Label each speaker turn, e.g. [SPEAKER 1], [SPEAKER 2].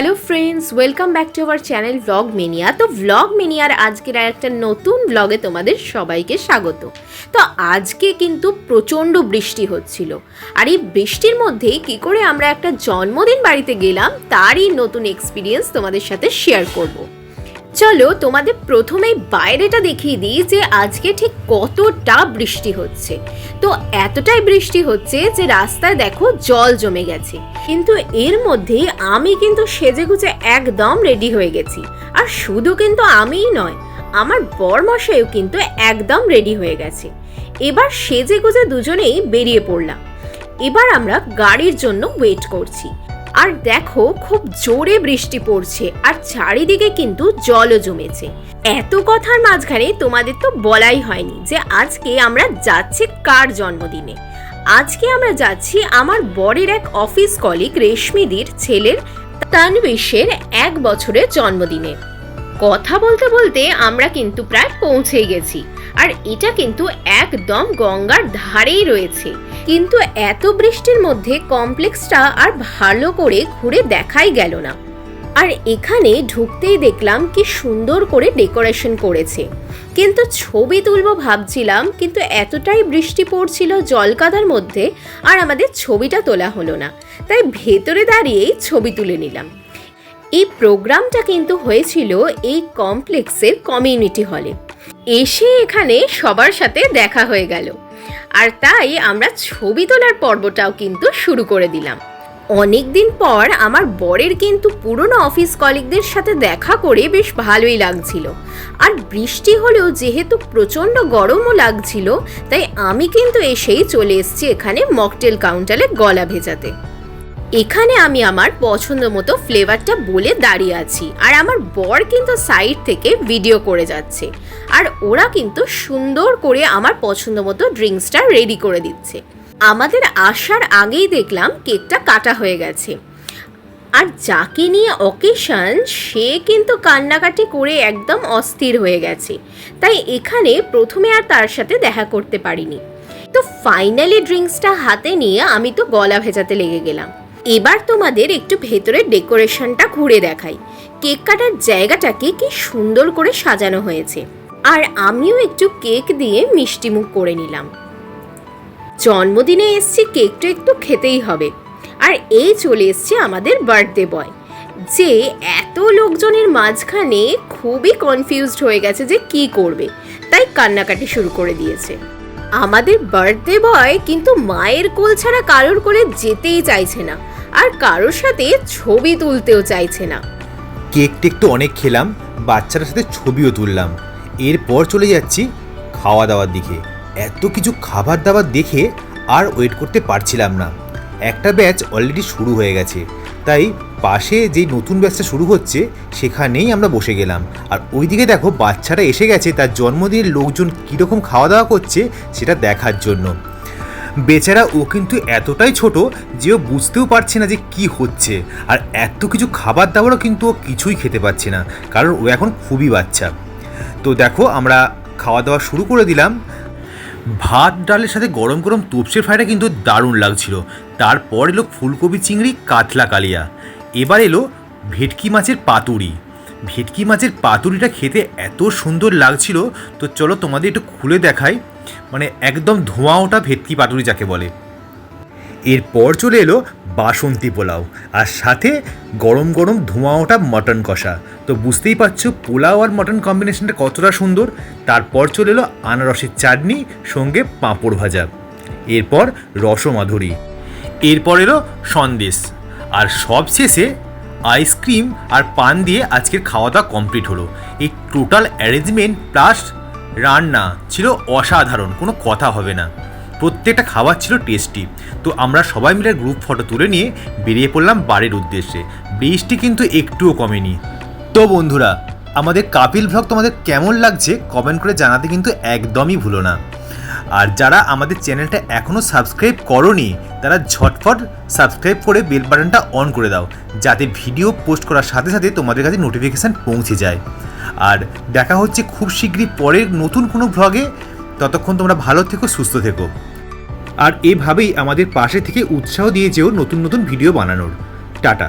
[SPEAKER 1] Hello friends, welcome back to our channel vlog mania তো vlog মেনিয়ার আজকের আর একটা নতুন ভ্লগে তোমাদের সবাইকে স্বাগত। তো আজকে কিন্তু প্রচণ্ড বৃষ্টি হচ্ছিল। আর এই বৃষ্টির মধ্যে কি করে আমরা একটা জন্মদিন বাড়িতে গেলাম, তারই নতুন এক্সপিরিয়েন্স তোমাদের সাথে শেয়ার করব। চলো তোমাদের প্রথমেই বাইরেটা দেখিয়ে দিই যে আজকে ঠিক কতটা বৃষ্টি হচ্ছে। তো এতটাই বৃষ্টি হচ্ছে যে রাস্তায় দেখো জল জমে গেছে। কিন্তু এর মধ্যে আমি কিন্তু সেজেগুজে একদম রেডি হয়ে গেছি। আর শুধু কিন্তু আমিই নয়, আমার বরমশাইও কিন্তু একদম রেডি হয়ে গেছে। এবার সেজে গুজে দুজনেই বেরিয়ে পড়লাম। এবার আমরা গাড়ির জন্য ওয়েট করছি। আর দেখো, খুব জোরে বৃষ্টি পড়ছে আর চারিদিকে কিন্তু জলও জমেছে। এত কথার মাঝখানে তোমাদের তো বলাই হয়নি যে আজকে আমরা যাচ্ছি কার জন্মদিনে। আজকে আমরা যাচ্ছি আমার বরের এক অফিস কলিগ রেশমিদির ছেলের তানবিশের এক বছরের জন্মদিনে। কথা বলতে বলতে আমরা কিন্তু প্রায় পৌঁছেই গেছি। আর এটা কিন্তু একদম গঙ্গার ধারেই রয়েছে। কিন্তু এত বৃষ্টির মধ্যে কমপ্লেক্সটা আর ভালো করে ঘুরে দেখাই গেল না। আর এখানে ঢুকতেই দেখলাম কি সুন্দর করে ডেকোরেশন করেছে। কিন্তু ছবি তুলবো ভাবছিলাম, কিন্তু এতটাই বৃষ্টি পড়ছিল জলকাদার মধ্যে আর আমাদের ছবিটা তোলা হলো না। তাই ভেতরে দাঁড়িয়েই ছবি তুলে নিলাম। এই প্রোগ্রামটা কিন্তু হয়েছিল এই কমপ্লেক্সের কমিউনিটি হলে। এসে এখানে সবার সাথে দেখা হয়ে গেল। আর তাই আমরা ছবি তোলার পর্বটাও কিন্তু শুরু করে দিলাম। অনেক দিন পর আমার বরের কিন্তু পুরনো অফিস কলিগদের সাথে দেখা করে বেশ ভালোই লাগছিল। আর বৃষ্টি হলেও যেহেতু প্রচণ্ড গরমও লাগছিল, তাই আমি কিন্তু এসেই চলে এসেছি এখানে মকটেল কাউন্টারে গলা ভেজাতে। এখানে আমি আমার পছন্দ মতো ফ্লেভারটা বলে দাঁড়িয়ে আছি। আর আমার বর কিন্তু সাইড থেকে ভিডিও করে যাচ্ছে। আর ওরা কিন্তু সুন্দর করে আমার পছন্দ মতো ড্রিঙ্কসটা রেডি করে দিচ্ছে। আমাদের আসার আগেই দেখলাম কেকটা কাটা হয়ে গেছে। আর যাকে নিয়ে অকেশন সে কিন্তু কান্নাকাটি করে একদম অস্থির হয়ে গেছে। তাই এখানে প্রথমে আর তার সাথে দেখা করতে পারিনি। তো ফাইনালি ড্রিঙ্কসটা হাতে নিয়ে আমি তো গলা ভেজাতে লেগে গেলাম। এবার তোমাদের একটু ভেতরের ডেকোরেশনটা ঘুরে দেখাই। কেক কাটার জায়গাটাকে কি সুন্দর করে সাজানো হয়েছে। আর আমিও একটু কেক দিয়ে মিষ্টিমুখ করে নিলাম। জন্মদিনে এসছি, কেকটা একটু খেতেই হবে। আর এই চলে এসছে আমাদের বার্থডে বয়, যে এত লোকজনের মাঝখানে খুবই কনফিউজড হয়ে গেছে যে কি করবে। তাই কান্নাকাটি শুরু করে দিয়েছে। আমাদের বার্থডে বয় কিন্তু মায়ের কোল ছাড়া কারোর করে যেতেই চাইছে না, আর কারোর সাথে ছবি তুলতেও চাইছে না।
[SPEAKER 2] কেক টেক তো অনেক খেলাম বাচ্চাটার সাথে ছবিও তুললাম। এরপর চলে যাচ্ছি খাওয়া দাওয়ার দিকে। এত কিছু খাবার দাবার দেখে আর ওয়েট করতে পারছিলাম না। একটা ব্যাচ অলরেডি শুরু হয়ে গেছে, তাই পাশে যেই নতুন ব্যাচটা শুরু হচ্ছে, সেখানেই আমরা বসে গেলাম। আর ওইদিকে দেখো বাচ্চারা এসে গেছে, তার জন্মদিনের লোকজন কীরকম খাওয়া দাওয়া করছে, সেটা দেখার জন্য। বেচারা ও কিন্তু এতটাই ছোট যে ও বুঝতেও পারছে না যে কি হচ্ছে। আর এত কিছু খাবার দাবারও কিন্তু ও কিছুই খেতে পারছে না, কারণ ও এখন খুবই বাচ্চা। তো দেখো, আমরা খাওয়া দাওয়া শুরু করে দিলাম। ভাত, ডালের সাথে গরম গরম তোপসের ফ্রাইটা কিন্তু দারুণ লাগছিল। তারপর এলো ফুলকপি, চিংড়ি, কাতলা, কালিয়া। এবার এলো ভেটকি মাছের পাতুরি। ভেটকি মাছের পাতুরিটা খেতে এত সুন্দর লাগছিল, তো চলো তোমাদের একটু খুলে দেখাই। মানে একদম ধোঁয়া ওটা ভেটকি পাতুরি যাকে বলে। এরপর চলে এলো বাসন্তী পোলাও, আর সাথে গরম গরম ধোঁয়া ওটা মটন কষা। তো বুঝতেই পারছ, পোলাও আর মটন কম্বিনেশনটা কতটা সুন্দর। তারপর চলে এলো আনারসের চাটনি, সঙ্গে পাঁপড় ভাজা। এরপর রসমাধুরী। এরপর এলো সন্দেশ। আর সব শেষে আইসক্রিম আর পান দিয়ে আজকের খাওয়া দাওয়া কমপ্লিট হলো। এই টোটাল অ্যারেঞ্জমেন্ট প্লাস রান্না ছিল অসাধারণ, কোনো কথা হবে না। প্রত্যেকটা খাবার ছিল টেস্টি। তো আমরা সবাই মিলে গ্রুপ ফটো তুলে নিয়ে বেরিয়ে পড়লাম বাড়ির উদ্দেশ্যে। বৃষ্টি কিন্তু একটুও কমেনি। তো বন্ধুরা, আমাদের কাপিল ভ্লগ তোমাদের কেমন লাগছে কমেন্ট করে জানাতে কিন্তু একদমই ভুলো না। আর যারা আমাদের চ্যানেলটা এখনও সাবস্ক্রাইব করনি তারা ঝটফট সাবস্ক্রাইব করে বেল বাটনটা অন করে দাও, যাতে ভিডিও পোস্ট করার সাথে সাথে তোমাদের কাছে নোটিফিকেশান পৌঁছে যায়। আর দেখা হচ্ছে খুব শীঘ্রই পরের নতুন কোনো ভ্লগে ততক্ষণ তোমরা ভালো থেকো, সুস্থ থেকো। আর এভাবেই আমাদের পাশে থেকে উৎসাহ দিয়েছেও নতুন নতুন ভিডিও বানানোর। টাটা।